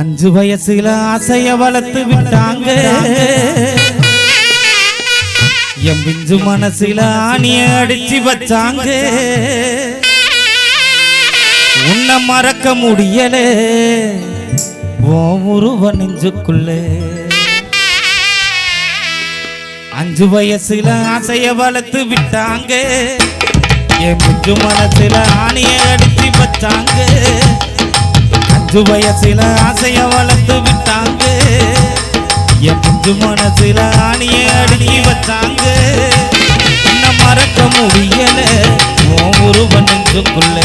அஞ்சு வயசுல ஆசைய வளர்த்து விட்டாங்க. என் பிஞ்சு மனசுல ஆணிய அடிச்சு வச்சாங்க. உன்னை மறக்க முடியல. உன் உருவ நெஞ்சுக்குள்ளே. அஞ்சு வயசுல ஆசைய வளர்த்து விட்டாங்க. என் பிஞ்சு மனசுல ஆணிய அடிச்சு வச்சாங்க. அஞ்சு வயசில ஆசைய வளர்த்து விட்டாங்க. என் பிஞ்சு மனசில ஆணிய அடுக்கி வச்சாங்க. இன்னும் மறக்க முடியல உன் நெஞ்சுக்குள்ள.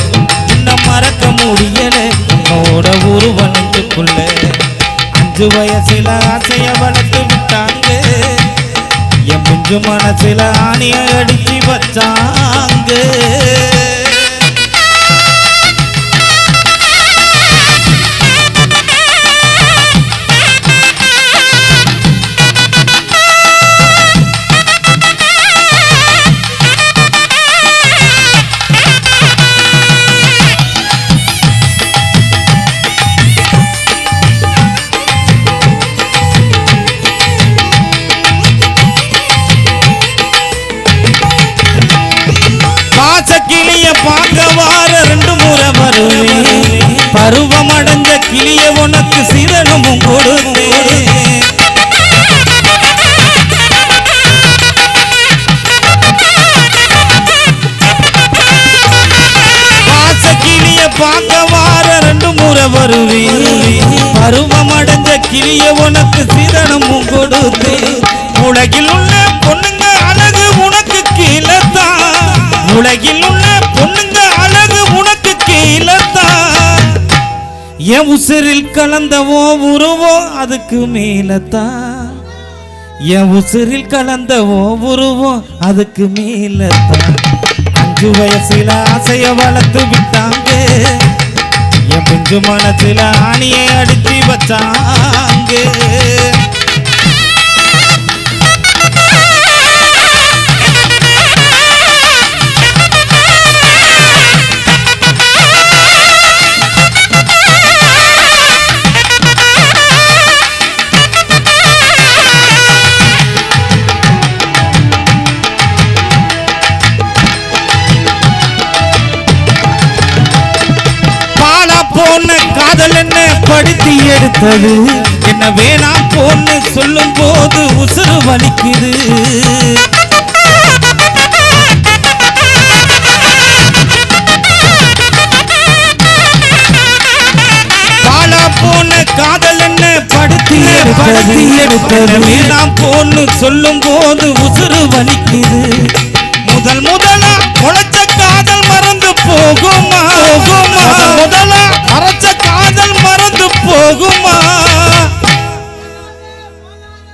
இன்னும் மறக்க முடியல உன்னோட உருவ நெஞ்சுக்குள்ள. அஞ்சு வயசில ஆசைய வளர்த்து விட்டாங்க. என் பிஞ்சு மனசில ஆணிய அடிச்சு வச்சாங்க. கிளிய பார்க்க வார ரெண்டு முறை வருவேன் பருவம் அடைஞ்ச கிளிய உனக்கு சிரனமும் கொடுத்தேன். பாசக்கிளிய பார்க்க வார ரெண்டு முறை வருவேன் பருவம் அடைஞ்ச கிளிய உனக்கு சிரனமும் கொடுத்தேன். உலகில் உள்ள பொண்ணுங்க அழகு உனக்கு கீழே தான். உலகில் என் உசிரில் கலந்தவோ உருவோ அதுக்கு மேலத்தான். என் உசிரில் கலந்தவோ உருவோ அதுக்கு மேலத்தான். அஞ்சு வயசுல ஆசைய வளர்த்து விட்டாங்க. என் பிஞ்சு மனசுல ஆணியை அடிச்சு வச்சாங்க. பாலா காதல் என்ன படுத்தி எடுத்தது? என்ன வேணாம் போன்னு சொல்லும் போது உசுறு வலிக்குது. பாலா போன காதல் என்ன படுத்தி படுத்தி எடுத்தது வேணாம் போன்னு சொல்லும் போது உசுறு வலிக்குது. முதல்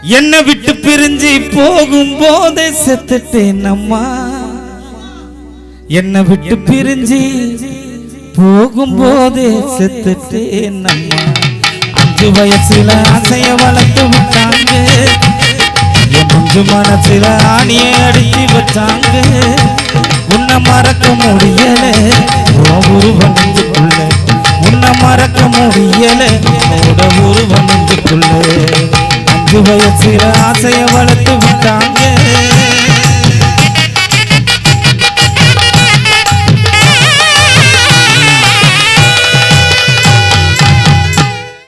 என்னை விட்டு பிரிஞ்சு போகும் போதே செத்துட்டேன் அம்மா. என்னை விட்டு பிரிஞ்சு போகும் போதே செத்துட்டேன் அம்மா. அஞ்சு வயசுல ஆசைய வளர்த்து விட்டாங்க. என் மனசுல ஆணிய அடிச்சு வச்சாங்க உன்னை மறக்க முடியல. உன்னை மறக்க முடியல. உன்னோட வயசுல ஆசைய வளர்த்து விட்டாங்க